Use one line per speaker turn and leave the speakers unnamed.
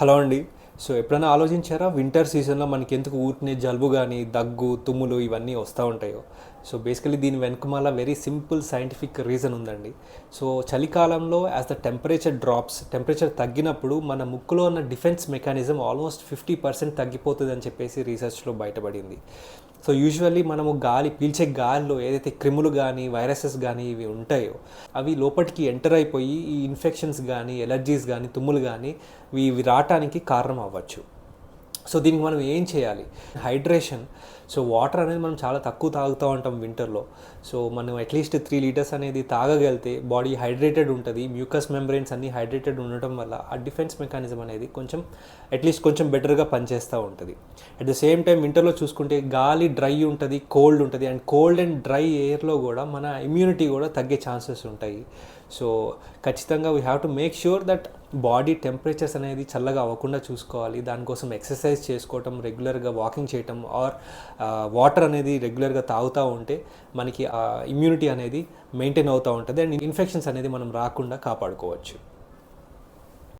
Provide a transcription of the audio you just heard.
Hello అండి. So ఎప్పుడైనా ఆలోచించారా వింటర్ సీజన్లో మనకి ఎందుకు ఊరినే జలుబు కానీ దగ్గు తుమ్ములు ఇవన్నీ వస్తూ ఉంటాయో? సో బేసికలీ దీని వెనుకమాల వెరీ సింపుల్ సైంటిఫిక్ రీజన్ ఉందండి. సో చలికాలంలో as the temperature drops temperature తగ్గినప్పుడు మన ముక్కులో ఉన్న defence mechanism almost fifty percent తగ్గిపోతుంది అని చెప్పేసి రీసెర్చ్లో బయటపడింది. సో యూజువల్లీ మనము గాలి పీల్చే గాలిలో ఏదైతే క్రిములు కానీ వైరసెస్ కానీ ఇవి ఉంటాయో అవి లోపలికి ఎంటర్ అయిపోయి ఈ ఇన్ఫెక్షన్స్ కానీ ఎలర్జీస్ కానీ తుమ్ములు కానీ ఇవి ఇవి రావటానికి కారణం అవ్వచ్చు. సో దీనికి మనం ఏం చేయాలి? హైడ్రేషన్. సో వాటర్ అనేది మనం చాలా తక్కువ తాగుతూ ఉంటాం వింటర్లో. సో మనం అట్లీస్ట్ త్రీ లీటర్స్ అనేది తాగగలిగితే బాడీ హైడ్రేటెడ్ ఉంటుంది. మ్యూకస్ మెంబ్రెయిన్స్ అన్నీ హైడ్రేటెడ్ ఉండటం వల్ల ఆ డిఫెన్స్ మెకానిజం అనేది కొంచెం అట్లీస్ట్ కొంచెం బెటర్గా పనిచేస్తూ ఉంటుంది. అట్ ద సేమ్ టైం వింటర్లో చూసుకుంటే గాలి డ్రై ఉంటుంది కోల్డ్ ఉంటుంది. అండ్ కోల్డ్ అండ్ డ్రై ఎయిర్లో కూడా మన ఇమ్యూనిటీ కూడా తగ్గే ఛాన్సెస్ ఉంటాయి. సో ఖచ్చితంగా we have to make sure that body temperatures అనేది చల్లగా అవ్వకుండా చూసుకోవాలి. దానికోసం ఎక్సర్సైజ్ చేసుకోవటం రెగ్యులర్గా వాకింగ్ చేయటం ఆర్ వాటర్ అనేది రెగ్యులర్గా తాగుతూ ఉంటే మనకి ఇమ్యూనిటీ అనేది మెయింటైన్ అవుతూ ఉంటుంది. అండ్ ఇన్ఫెక్షన్స్ అనేది మనం రాకుండా కాపాడుకోవచ్చు.